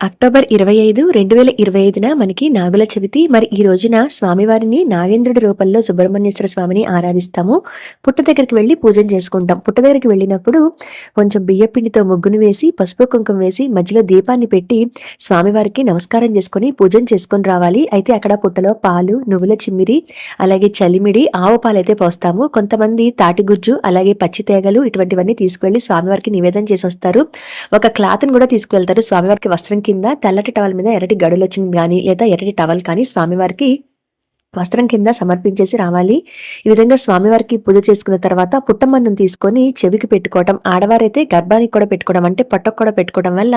October ఇరవై ఐదు రెండు వేల ఇరవై ఐదున మనకి నాగుల చవితి. మరి ఈ రోజున స్వామివారిని నాగేంద్రుడి రూపంలో సుబ్రహ్మణ్యేశ్వర స్వామిని ఆరాధిస్తాము. పుట్ట దగ్గరికి వెళ్ళి పూజన చేసుకుంటాం. పుట్ట దగ్గరికి వెళ్ళినప్పుడు కొంచెం బియ్యపిండితో ముగ్గును వేసి పసుపు కుంకుమ వేసి మధ్యలో దీపాన్ని పెట్టి స్వామివారికి నమస్కారం చేసుకొని పూజ చేసుకొని రావాలి. అయితే అక్కడ పుట్టలో పాలు నువ్వుల చిమ్మిరి అలాగే చలిమిడి ఆవు పాలు అయితే పోస్తాము. కొంతమంది తాటిగుజ్జు అలాగే పచ్చి తేగలు ఇటువంటివన్నీ తీసుకువెళ్ళి స్వామివారికి నివేదన చేసి వస్తారు ఒక క్లాత్ని కూడా తీసుకువెళ్తారు. స్వామివారికి వస్త్రం కింద తెల్లటి టవల్ మీద ఎర్రటి గడులు వచ్చింది కానీ లేదా ఎర్రటి టవల్ కానీ స్వామివారికి వస్త్రం కింద సమర్పించేసి రావాలి. ఈ విధంగా స్వామివారికి పూజ చేసుకున్న తర్వాత పుట్టమన్నం తీసుకొని చెవికి పెట్టుకోవడం ఆడవారైతే గర్భానికి కూడా పెట్టుకోవడం అంటే పొట్టకు కూడా పెట్టుకోవడం వల్ల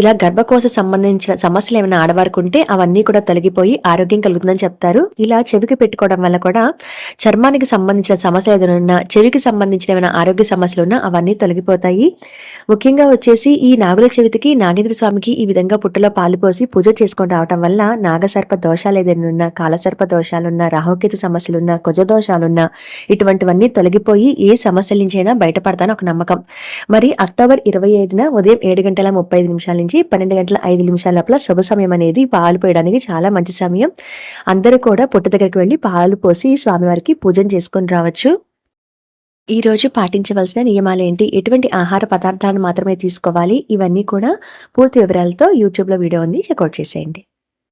ఇలా గర్భకోశ సంబంధించిన సమస్యలు ఏమైనా ఆడవారికి ఉంటే అవన్నీ కూడా తొలగిపోయి ఆరోగ్యం కలుగుతుందని చెప్తారు. ఇలా చెవికి పెట్టుకోవడం వల్ల కూడా చర్మానికి సంబంధించిన సమస్య ఏదైనా ఉన్నా చెవికి సంబంధించిన ఏమైనా ఆరోగ్య సమస్యలు ఉన్నా అవన్నీ తొలగిపోతాయి. ముఖ్యంగా వచ్చేసి ఈ నాగుల చవితికి నాగేంద్ర స్వామికి ఈ విధంగా పుట్టలో పాలు పోసి పూజ చేసుకొని రావటం వల్ల నాగసర్ప దోషాలు ఏదైనా ఉన్నా కాలసర్ప దోషాలున్నా రాహుకేతు సమస్యలున్నా కుజదోషాలున్నా ఇటువంటివన్నీ తొలగిపోయి ఏ సమస్యల నుంచైనా బయటపడతాను ఒక నమ్మకం. మరి అక్టోబర్ ఇరవై ఐదున ఉదయం ఏడు గంటల ముప్పై ఐదు నిమిషాల నుంచి పన్నెండు గంటల ఐదు నిమిషాల లోపల శుభ సమయం అనేది పాలు పోయడానికి చాలా మంచి సమయం. అందరూ కూడా పుట్ట దగ్గరికి వెళ్ళి పాలు పోసి స్వామివారికి పూజన చేసుకొని రావచ్చు. ఈ రోజు పాటించవలసిన నియమాలు ఏంటి? ఎటువంటి ఆహార పదార్థాలను మాత్రమే తీసుకోవాలి? ఇవన్నీ కూడా పూర్తి వివరాలతో యూట్యూబ్లో వీడియో ఉంది. చెక్అవుట్ చేసేయండి.